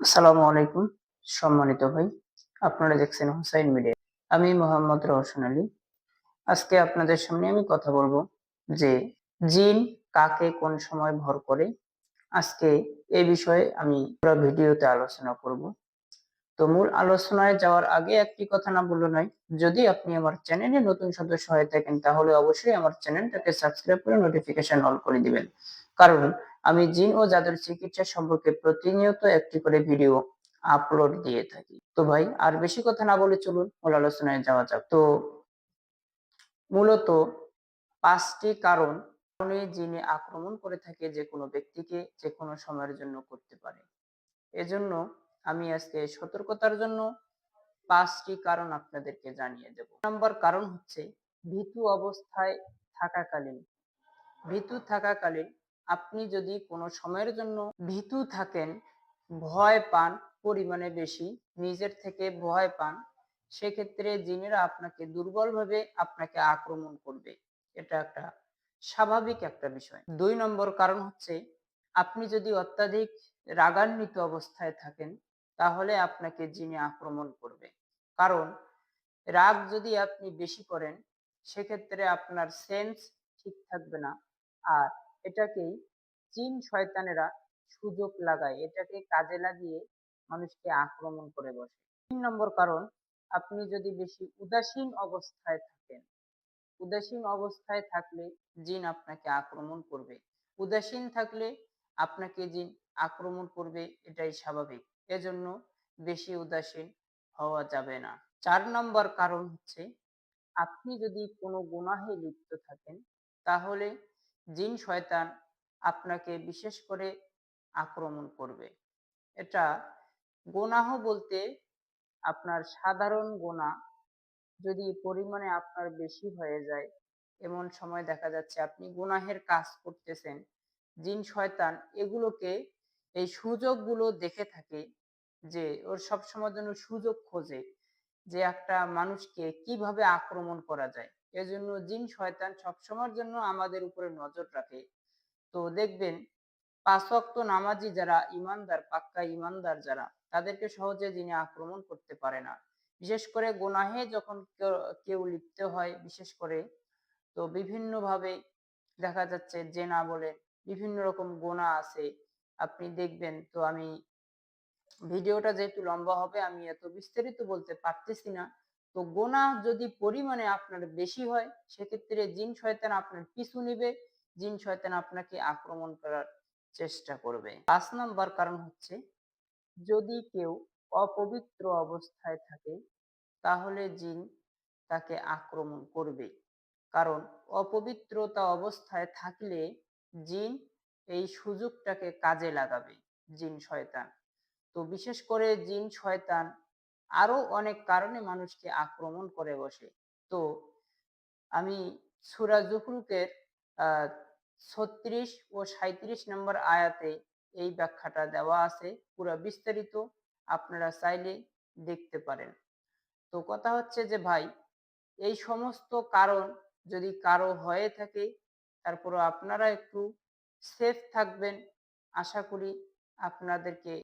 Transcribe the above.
আসসালামু আলাইকুম, সম্মানিত ভাই। আপনারা দেখছেন হুসাইন মিডিয়া। আমি মোহাম্মদ রওশন আলী। আজকে আপনাদের সামনে আমি কথা বলব যে জিন কাকে কোন সময় ভর করে। আজকে এই বিষয়ে আমি পুরো ভিডিওতে আলোচনা করব। তো মূল আলোচনায় যাওয়ার আগে একটি কথা না বলল নয়, যদি আপনি আমার চ্যানেলে নতুন সদস্য হয়ে থাকেন, তাহলে অবশ্যই আমার চ্যানেলটাকে সাবস্ক্রাইব করে নোটিফিকেশন অল করে দিবেন। কারণ আমি জিন ও জাদুর চিকিৎসা সম্পর্কে প্রতিনিয়ত একটি করে ভিডিও আপলোড দিয়ে থাকি। তো ভাই, আর বেশি কথা না বলে চলুন, মূল আলোচনায় যাওয়া যাক। তো মূলত পাঁচটি কারণ জিনে আক্রমণ করে থাকে যে কোনো ব্যক্তিকে যে কোনো সময়ের জন্য করতে পারে। এজন্য আমি আজকে সতর্কতার জন্য পাঁচটি কারণ আপনাদেরকে জানিয়ে দেব। নাম্বার কারণ হচ্ছে, ভীতু অবস্থায় থাকাকালীন। ভীতু থাকাকালীন আপনি যদি কোনো সময়ের জন্য ভীতু থাকেন, ভয় পান পরিমাণে বেশি, নিজের থেকে ভয় পান, সেক্ষেত্রে জিনেরা আপনাকে দুর্বলভাবে আপনাকে আক্রমণ করবে। এটা একটা স্বাভাবিক একটা বিষয়। দুই নম্বর কারণ হচ্ছে, আপনি যদি অত্যাধিক রাগান্বিত অবস্থায় থাকেন, তাহলে আপনাকে জিনে আক্রমণ করবে। কারণ, রাগ যদি আপনি বেশি করেন, সেক্ষেত্রে আপনার সেন্স ঠিক থাকবে না। আর এটাকেই জিন শয়তানেরা সুযোগ লাগায়। এটাকে কাজে লাগিয়ে মানুষকে আক্রমণ করে বসে। তিন নম্বর কারণ, আপনি যদি বেশি উদাসীন অবস্থায় থাকেন, উদাসীন অবস্থায় থাকলে জিন আপনাকে আক্রমণ করবে। উদাসীন থাকলে আপনাকে জিন আক্রমণ করবে, এটাই স্বাভাবিক। এজন্য বেশি উদাসীন হওয়া যাবে না। চার নম্বর কারণ হচ্ছে, আপনি যদি কোনো গুনাহে লিপ্ত থাকেন, তাহলে জিন শয়তান আপনাকে বিশেষ করে আক্রমণ করবে। এটা গোনাহ বলতে আপনার সাধারণ গোনা যদি পরিমাণে আপনার বেশি হয়ে যায়, এমন সময় দেখা যাচ্ছে আপনি গুনাহের কাজ করতেছেন, জিন শয়তান এগুলোকে এই সুযোগগুলো দেখে থাকে যে ওর সবসময় জন্য সুযোগ খোঁজে। যে একটা মানুষকে কীভাবে আক্রমণ করা যায়। এজন্য জিন শয়তান সবসময়ের জন্য আমাদের উপরে নজর রাখে। তো দেখবেন, পাঁচ ওয়াক্ত নামাজি যারা, ইমানদার, পাক্কা ইমানদার যারা, তাদেরকে সহজে যিনি আক্রমণ করতে পারে না। বিশেষ করে গোনাহে যখন কেউ লিপ্ত হয়, বিশেষ করে, তো বিভিন্ন ভাবে দেখা যাচ্ছে জেনা বলে বিভিন্ন রকম গোনা আছে। আপনি দেখবেন, তো আমি ভিডিওটা যেহেতু লম্বা হবে, আমি এত বিস্তারিত বলতে পারতেছি না। তো গোনা যদি পরিমাণে আপনার বেশি হয়, সেক্ষেত্রে জিন শয়তান আপনার পিছু নিবে। জিন শয়তান আপনাকে আক্রমণ করার চেষ্টা করবে। পাঁচ নম্বর কারণ হচ্ছে, যদি কেউ অপবিত্র অবস্থায় থাকে, তাহলে জিন তাকে আক্রমণ করবে। কারণ অপবিত্রতা অবস্থায় থাকলে জিন এই সুযোগটাকে কাজে লাগাবে, জিন শয়তান। তো বিশেষ করে জিন শয়তান আরও অনেক কারণে মানুষকে আক্রমণ করে বসে। তো আমি সুরা জুকরুকের ছত্রিশ ও সাঁত্রিশ নম্বর আয়াতে এই ব্যাখ্যাটা দেওয়া আছে, পুরো বিস্তারিত আপনারা চাইলে দেখতে পারেন। তো কথা হচ্ছে যে ভাই, এই সমস্ত কারণ যদি কারও হয়ে থাকে তারপর আপনারা একটু সেফ থাকবেন। আশা করি আপনাদেরকে